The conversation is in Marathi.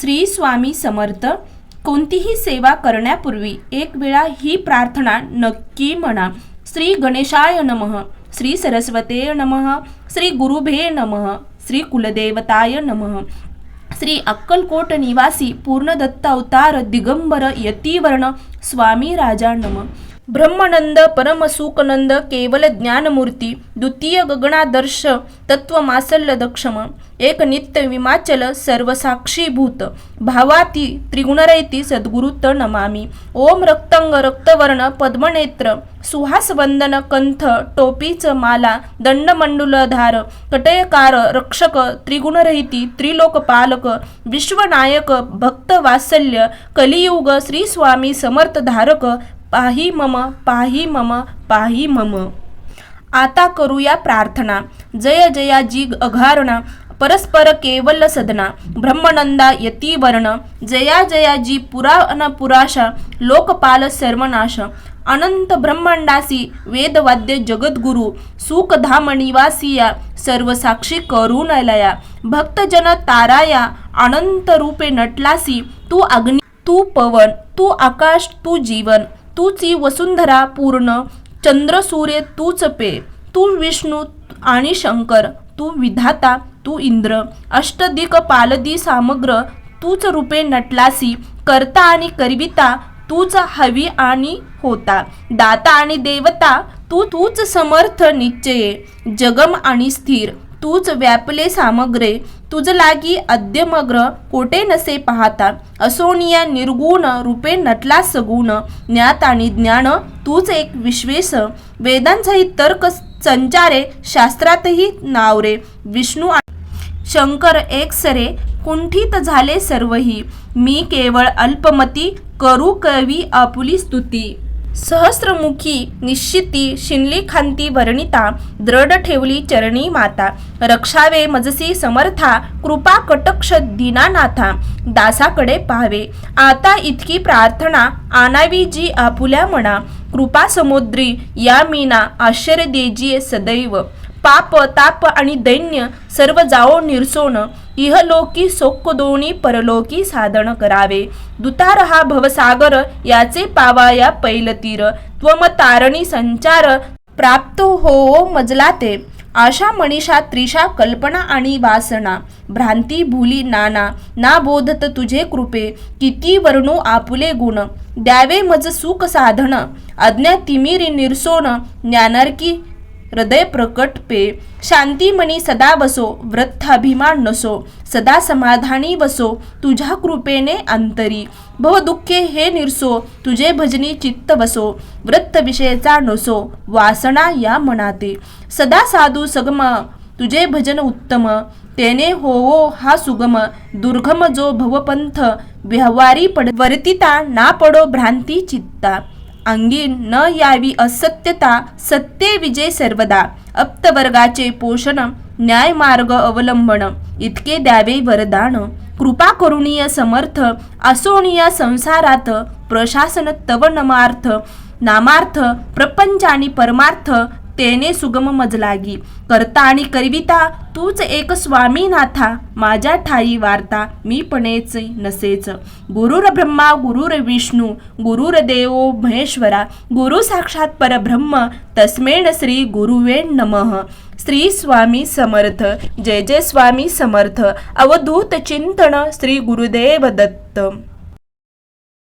श्री स्वामी समर्थ कोणतीही सेवा करण्यापूर्वी एक वेळा ही प्रार्थना नक्की म्हणा. श्री गणेशाय नमः श्री सरस्वते नमः श्री गुरुभे नमः श्री कुलदेवताय नमः. श्री अक्कलकोट निवासी पूर्णदत्त अवतार दिगंबर यतीवर्ण स्वामी राजा नम. ब्रह्मनंद परमसुकनंद केवल ज्ञानमूर्ती द्वितीय गगनादर्श तत्वमासल्य दक्षम एक नित्य विमाचल सर्वसाक्षीभूत भावाती त्रिगुणरहिती सद्गुरुत नमामी। ओम रक्तंग रक्तवर्ण पद्मनेत्र सुहासवंदन कंथ टोपीच माला दंडमंडुलधार कटयकार रक्षक त्रिगुणरहिती त्रिलोकपालक विश्वनायक भक्तवात्सल्य कलियुग श्री स्वामी समर्थ धारक पाही मम पाही मम पाही मम. आता करूया प्रार्थना. जय जयाजी अघारणा. परस्पर केवल सदना. ब्रह्मनंदा यतीवर्ण जया जयाजी पुराण पुराशा. लोकपाल सर्वनाश. अनंत ब्रह्मांडासी वेदवाद्य जगद्गुरु. सुखधाम निवासिया. सर्व भक्तजन ताराया. अनंत रूपे नटलासी. तू अग्नि तू पवन तू आकाश तू जीवन. तूची वसुंधरा पूर्ण चंद्र सूर्य तूच पे तू विष्णू आणि शंकर तू विधाता तू इंद्र अष्टदिक पालदी सामग्र तूच रूपे नटलासी करता आणि करविता तूच हवी आणि होता दाता आणि देवता तू तूच समर्थ निश्चये जगम आणि स्थिर तूच व्यापले सामग्रे तुझ लागी अद्यमग्र कोटे नसे पाहता? असोनिया निर्गुण रूपे नटला सगुण. ज्ञात आणि ज्ञान तूच एक विश्वेस. वेदांचाही तर्क संचारे शास्त्रातही नावरे. विष्णू शंकर एक सरे कुंठित झाले सर्वही. मी केवळ अल्पमती करू कवी आपुली स्तुती. सहस्रमुखी निश्चिती शिनली खांती वर्णिता दृढ ठेवली चरणी माता रक्षावे मजसी समर्था कृपा कटक्ष दीनानाथा दासाकडे पाहावे. आता इतकी प्रार्थना आणावी जी आपुल्या म्हणा कृपा समुद्री या मीना आश्चर्य देजी सदैव. पाप ताप आणि दैन्य सर्व जाओ निरसोन इहलोकी सोक्क परलोकी साधन करावे. दुतार हा भवसागर याचे पावाया पैलतीर त्वम तारणी संचार प्राप्त हो मजला ते आशा मनीषा त्रिषा कल्पना आणि वासना. भ्रांती भूली नाना. ना बोधत तुझे कृपे. किती वर्णू आपुले गुण. द्यावे मज सुख साधन. अज्ञा तिमिरी निरसोन. ज्ञानार्की हृदय प्रकट पे। शांतीमणी सदा बसो वृत्थाभिमान नसो सदा समाधानी बसो तुझ्या कृपेने अंतरी। भव दुःखे हे निरसो तुझे भजनी चित्त बसो वृत्त विषयचा नसो वासना या मनाते। सदा साधू सगम तुझे भजन उत्तम। तेने होवो हा सुगम दुर्गम जो भवपंथ व्यवहारी पड वर्तिता ना पडो भ्रांती चित्ता। अंगी न यावी असत्यता सत्ये विजय सर्वदा. अप्तवर्गाचे पोषण न्यायमार्ग अवलंबन इतके द्यावे वरदान. कृपा करुणीय समर्थ असोणीय संसारात प्रशासन तव नमार्थ नामार्थ प्रपंच आणि परमार्थ तेने सुगम मजलागी. करता आणि करविता तूच एक स्वामीनाथा माझ्या ठाई वार्ता मी पणेच नसेच. गुरुर ब्रह्मा गुरुर विष्णू गुरुर देवो महेश्वरा. गुरु साक्षात परब्रह्म तस्मेण श्री गुरुवे नमः. श्री स्वामी समर्थ जय जय स्वामी समर्थ. अवधूत चिंतन श्री गुरुदेव दत्त.